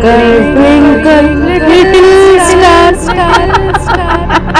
Twinkle, twinkle, little star, star, star.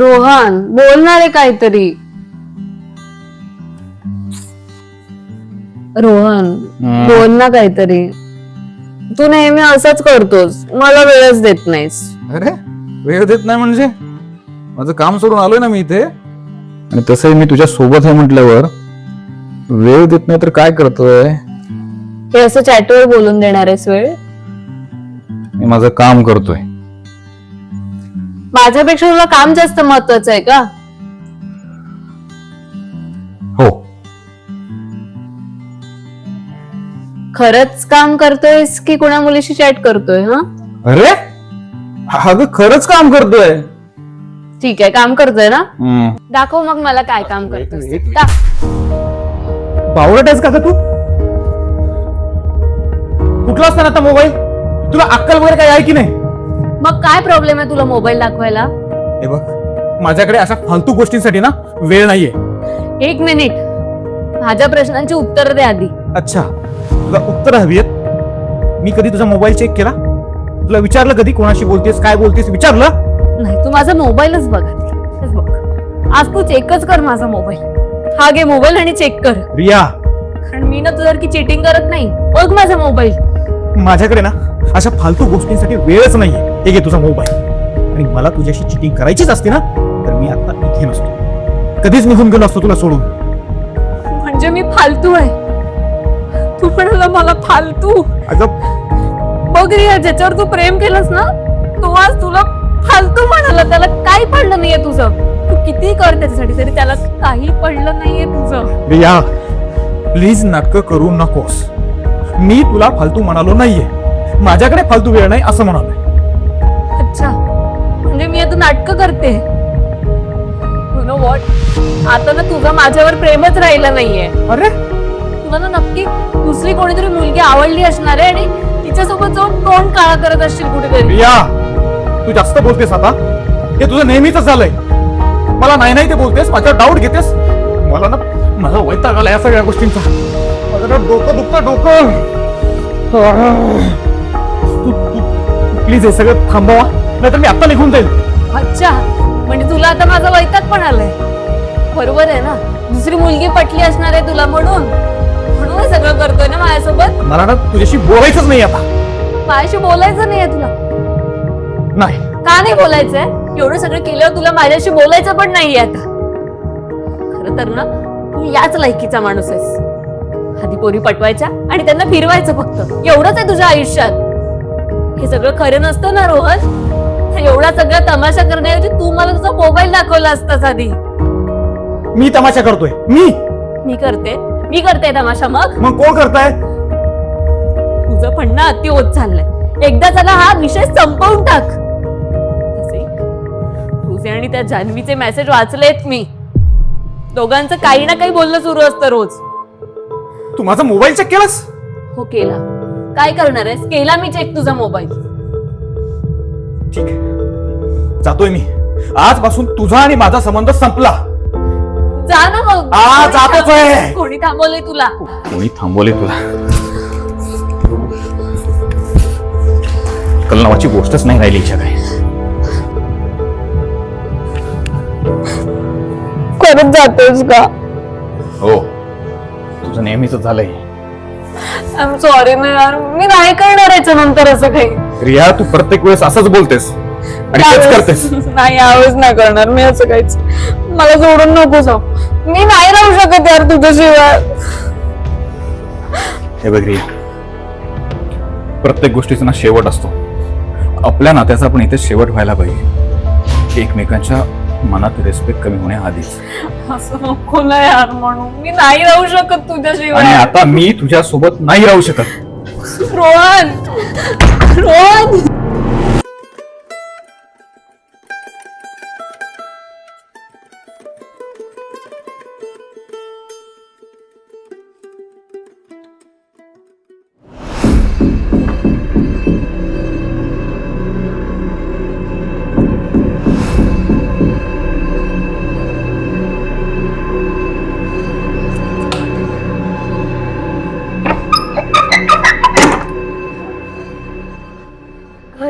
Rohan बोलणार आहे काहीतरी. रोहन बोल ना काहीतरी. तू नेहमी असंच करतोस. मला वेळच देत नाहीस. अरे वेळ देत नाही म्हणजे? माझं काम सोडून आलोय ना मी इथे. आणि तसंही मी तुझ्या सोबत आहे म्हटल्यावर वेळ देत नाही तर काय करतोय? हे असं चॅटवर बोलून देणार आहेस वेळ? मी माझं काम करतोय. माझ्यापेक्षा तुला काम जास्त महत्वाचं आहे का? हो. खरंच काम करतोयस की कोणा मुलीशी चॅट करतोय हा? अरे? अगं खरंच काम करतोय. ठीक आहे काम करतोय ना. दाखव मग मला काय काम. बावळट आहेस का तू? कुठला असताना आता मोबाईल? तुला अक्कल वगैरे काही आहे की नाही? मग काय प्रॉब्लेम आहे तुला मोबाईल दाखवायला? हे बघ माझ्याकडे अशा फालतू गोष्टींसाठी ना वेळ नाहीये. एक मिनिट माझ्या प्रश्नांची उत्तर दे आधी. अच्छा तुला उत्तर हवी आहेत? मी कधी तुझा मोबाईल चेक केला? तुला विचारलं कधी कोणाशी बोलतेस काय बोलतेस? विचारलं? नाही तू माझा मोबाईलच बघ. आधी. बघ. आज तू चेकच कर माझा मोबाईल हा घे मोबाईल आणि चेक कर. रिया. कारण मी ना तुझ्यासारखी चिटिंग करत नाही. बघ माझा मोबाईल माझ्याकडे ना अशा फालतू गोष्टींसाठी वेळच नाहीये. हे घे तुझा मोबाईल. आणि मला तुझ्याशी चिटिंग करायचीच असते ना तर मी आता इथे नसतो. कधीच निघून गेलो असतो तुला सोडून. म्हणजे मी फालतू आहे. तू म्हणाला मला फालतू. अगं बघ रिया ज्याच्यावर तू प्रेम केलंस ना तो आज तुला फालतू म्हणाला. त्याला काही पडलं नाहीये तुझं. तू किती कर त्याच्यासाठी तरी त्याला काही पडलं नाहीये तुझं. रिया प्लीज नाटक करू नकोस. मी तुला फालतू म्हणालो नाहीये. माझ्याकडे फालतू वेळ नाही असं म्हणालोय. नाटक करते. यु नो वॉट आता ना तुझं माझ्यावर प्रेमच राहिलं नाहीये. अरे? तुला ना नक्की दुसरी कोणीतरी मुलगी आवडली असणार आहे आणि तिच्यासोबत जाऊन तोंड काळा करत असशील कुठेतरी. रिया तू जास्त बोलतेस आता. हे तुझं नेहमीच झालंय. मला नाही नाही ते बोलतेस माझ्यावर डाऊट घेतेस. मला ना मला वैताग आला या सगळ्या गोष्टींचा. माझं ना डोकं दुखतं डोकं. प्लीज हे सगळं थांबवा. नाहीतर मी आता निघून जाईल. अच्छा म्हणजे तुला आता माझा वैताग पण आलाय. बरोबर आहे ना? दुसरी मुलगी पटली असणार आहे तुला म्हणून. म्हणून हे सगळं करतोय ना माझ्यासोबत? मला ना तुझ्याशी बोलायचंच नाही आता. माझ्याशी बोलायचं नाहीये तुला. नाही. का नाही बोलायचंय? एवढं सगळं केल्यावर तुला माझ्याशी बोलायचं पण नाहीये आता. खर तर ना तू याच लायकीचा माणूस आहेस. आधी पोरी पटवायच्या आणि त्यांना फिरवायचं फक्त. एवढंच आहे तुझ्या आयुष्यात. हे सगळं खरं नसतं ना रोहन? एवढा सगळा तमाशा करण्याऐवजी तू मला तुझा मोबाईल दाखवला असतास आधी. मी तमाशा करतोय. मी? मी करते. मी करते तमाशा मग. मग कोण करताय? तुझं म्हणणं अति होत चाललंय एकदा चला हा विषय संपवून टाक. तसे. तुझे आणि त्या जान्हवीचे मेसेज वाचलेत मी. दोघांचं काही ना काही बोलणं सुरू असतं रोज. तू माझा मोबाईल चेक केलास? हो केला. काय करणार आहेस? केला मी चेक तुझा मोबाईल ठीक आहे. जातोय मी. आजपासून तुझा आणि माझा संबंध संपला. जा ना मग. आ, कोणी जातोच थांबवलंय? आहे. कोणी थांबवलंय तुला? कोणी थांबवले तुला? कल नावाची गोष्टच नाही राहिली हिच्या काय करत जातोस का? हो. तुझं नेहमीच झालंय. सॉरी ना यार. मी नाही करणार याच्या नंतर असं काही. रिया तू प्रत्येक वेळेस असंच बोलतेस. आणि तेच करतेस. नाही यावेळेस नाही करणार. मी असं काहीच मला सोडून नको जाऊ. मी नाही राहू शकत यार तुझ्याशिवाय. हे बघ रिया. प्रत्येक गोष्टीचा ना शेवट असतो. आपल्या नात्याचा पण इथे शेवट व्हायला पाहिजे. एकमेकांच्या मनात रिस्पेक्ट कमी होण्याआधीच असं नको ना यार म्हणून मी नाही राहू शकत आणि तुझ्याशिवाय आता मी तुझ्या सोबत नाही राहू शकत. रोहन. रोहन.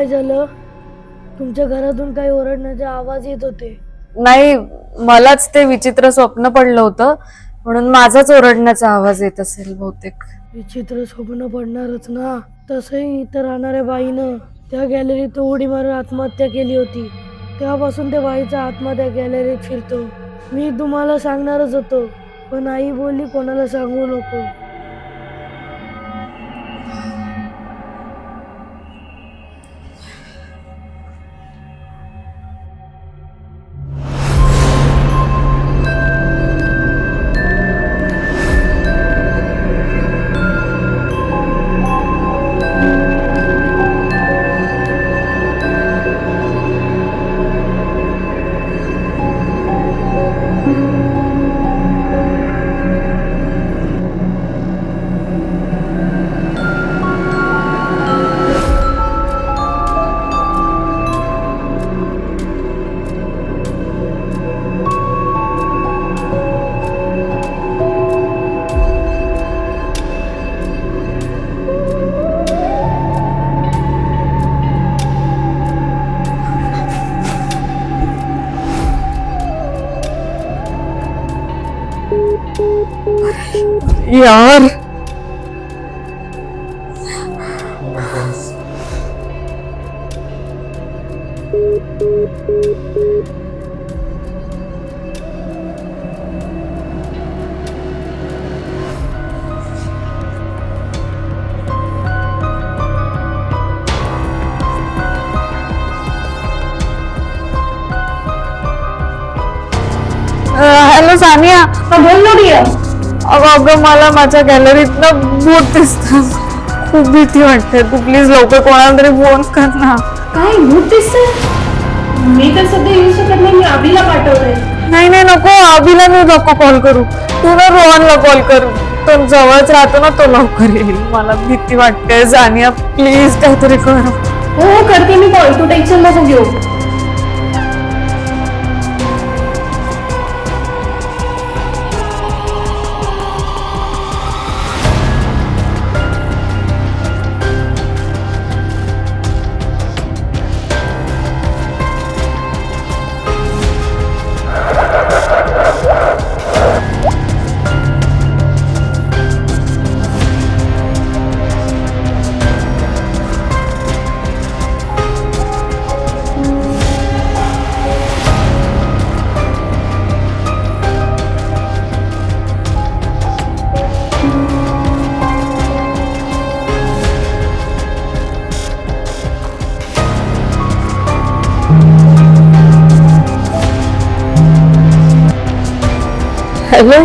काय झालं? तुमच्या घरातून काही ओरडण्याचे आवाज येत होते. नाही मलाच ते विचित्र स्वप्न पडलं होतं. म्हणून माझाच ओरडण्याचा आवाज येत असेल बहुतेक. विचित्र स्वप्न पडणारच ना? तसंही इथं राहणाऱ्या बाईनं त्या गॅलरीत उडी मारून आत्महत्या केली होती. तेव्हापासून त्या बाईचा आत्मा त्या गॅलरीत फिरतो. मी तुम्हाला सांगणारच होतो पण आई बोलली कोणाला सांगू नको. यार सानिया. बोल ना रिया. अगं अगं मला माझ्या गॅलरीत ना भूत दिसतात खूप भीती वाटते. तू प्लीज लवकर कोणाला तरी फोन कर ना. काय भूत दिसतंय? मी तर सध्या येऊ शकत नाही मी आबीला पाठवलंय नाही नाही नको अभिला मी नको कॉल करू. तू ना रोहनला कॉल कर. तो जवळच राहतो ना तो लवकर येईल. मला भीती वाटते. सानिया प्लीज काहीतरी कर. हो हो करते मी कॉल तू टेन्शन नको घेऊ. हॅलो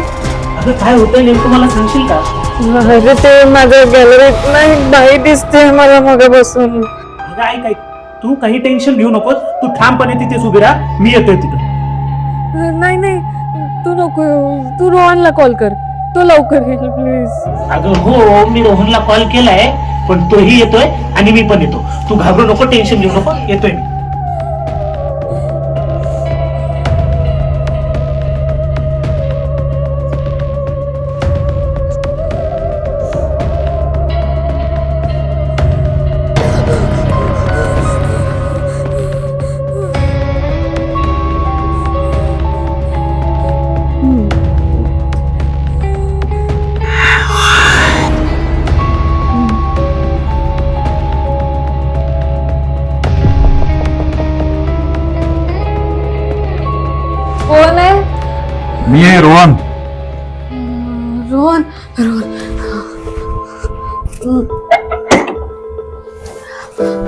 अगं काय होतंय नेमकं मला सांगशील का? अरे ते माझ्या गॅलरीत ना एक बाई दिसते मला मग बसून. अगं ऐक ऐक. तू काही टेन्शन घेऊ नकोस. तू ठामपणे तिथेच उभी राहा. मी येतोय तिथं. नाही नाही. तू नको येऊ. तू रोहनला कॉल कर. तो लवकर येईल प्लीज अगं हो मी रोहनला कॉल केलाय पण तोही येतोय आणि मी पण येतो. तू घाबरू नको टेन्शन घेऊ नको. येतोय मी.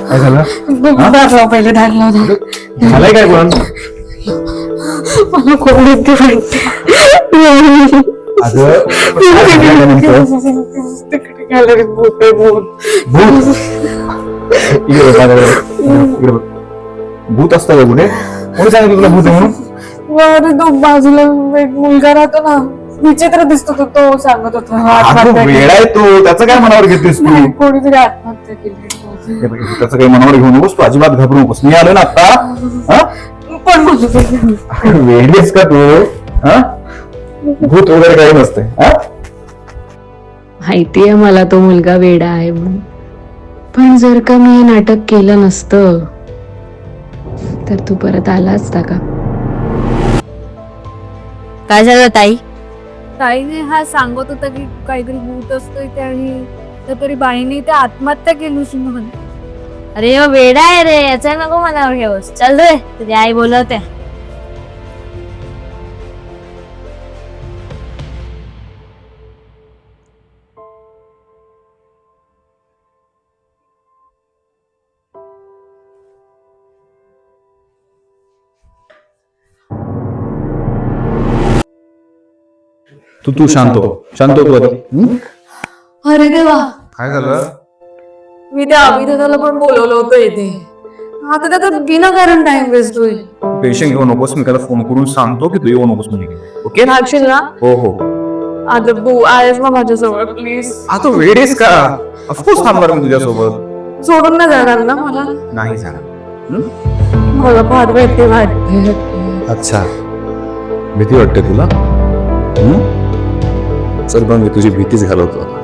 काय झालं? दाखवा पहिले दाखवा झालंय काय रोहन मला वाटते अगं भूत. भूत असतं का कुठे? कोणी सांगितलं तुला भूत आहे म्हणून? बाजूला एक मुलगा राहतो ना. विचित्र दिसतो तो तो सांगत होता. आत्महत्या केली. वेडा आहे तो. त्याचं काय मनावर घेतेस तू? नाही, कोणीतरी आत्महत्या केली हे बघ, त्याचं काही मनावर घेऊ नकोस तू अजिबात घाबरू नकोस. मी आलो ना आता हा? पण मला वेडलीस का तू? हा? भूत वगैरे काही नसते हा? माहितीये मला तो मुलगा वेडा आहे म्हणून. पण जर का मी हे नाटक केलं नसतं तर तू परत आला असता का? काय झालं ताई? ताईने हा सांगत होता की काहीतरी भूत असतं इथे आणि तर तरी बाईने ते आत्महत्या केली सुमन अरे वेडा आहे रे याचा नको मनावर घेऊस चल रे तुझी आई बोलवते. तू तू शांत हो. शांत हो तू आधी. हं? अरे देवा. काय झालं? मी त्या अभिनेताला पण बोलवलं होतं इथे. आता त्याचा विनाकारण टाइम वेस्ट होईल. पेशंट घेऊ नकोस मी त्याला फोन करून सांगतो की तू येऊ नकोस म्हणजे ओके थांबशील ना हो हो. आता तू आहेस ना माझ्याजवळ प्लीज आता वेळेस का? ऑफकोर्स थांबणार मी तुझ्यासोबत. सोडून नाही जाणार ना मला? नाही झालं मला फार भीती वाटते. अच्छा. भीती वाटते तुला? हं? चल पण मी तुझी भीतीच घालवतो.